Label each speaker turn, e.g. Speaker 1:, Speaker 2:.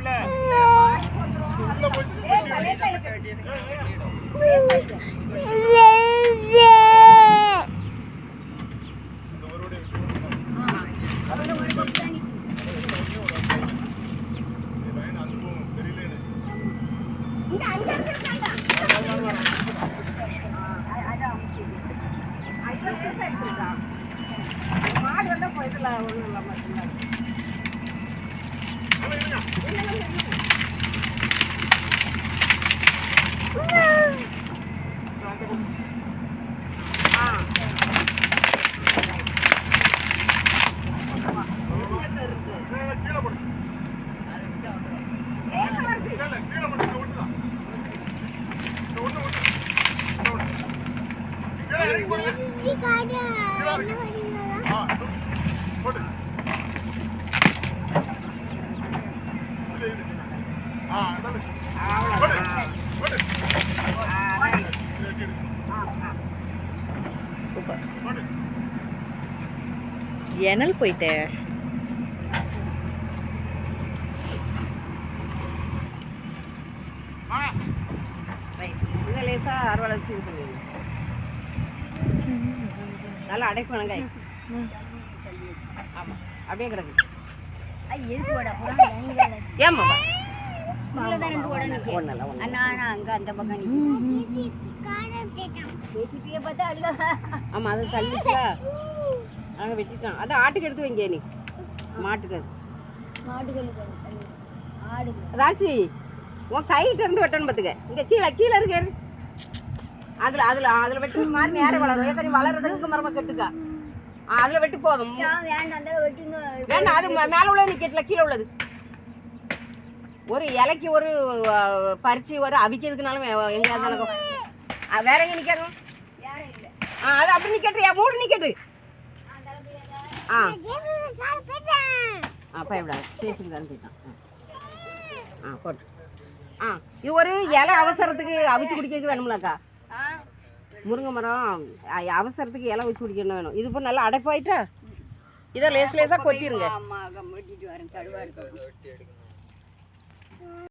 Speaker 1: போயிரும்ல
Speaker 2: மாடு வந்தா போயிடலாம் ஒன்றும் இல்லை
Speaker 3: எனல்
Speaker 2: இதை லேசாக அறுவலை பண்ணிடுங்க. நல்லா அடைப்பு வெங்காய் ஆமாம் அப்படியே கிடக்கு. ஏம்மா? ஒன்றும் இல்லை ஒன்றும் ஆமாம் அது தள்ளிச்சுல. அங்கே வெட்டிட்டோம் அதான் ஆட்டுக்கு எடுத்து வைங்க நீ. மாட்டுக்கு. ராச்சி உன் கைகிட்ட இருந்து வெட்டணும் பார்த்துக்க இங்கே கீழே கீழே இருக்கு. அதில் அதில் அதில் வெட்டு மாதிரி நேரம் வளரும். ஏற்கனவே வளர்றதுக்கு மரமாக கட்டுக்கா. அதில் வெட்டு போதும். வேண்டாம் அது மேலே உள்ளது நிற்கட்டில் கீழே உள்ளது. ஒரு இலைக்கு ஒரு பறிச்சு ஒரு அவிக்கிறதுக்குனாலும் வே- எங்கேயாவது அஹ், வேற எங்கே நிற்கணும் ஆ அது அப்படி நிற்கட்டு மூடு நிற்கட்டு ஆ ஆ. பயப்படாது ஸ்டேஷனுக்கு அனுப்பிட்டான் ஆ. ஆ போட்டு. ஆ இது ஒரு இலை அவசரத்துக்கு அவிச்சு குடிக்கிறதுக்கு வேணும்லக்கா. முருங்கை மரம் அவசரத்துக்கு இலை வச்சு குடிக்கணும் வேணும். இது இப்போ நல்லா அடைப்பாயிட்டா இதை லேஸ் லேஸாக கொத்திருங்க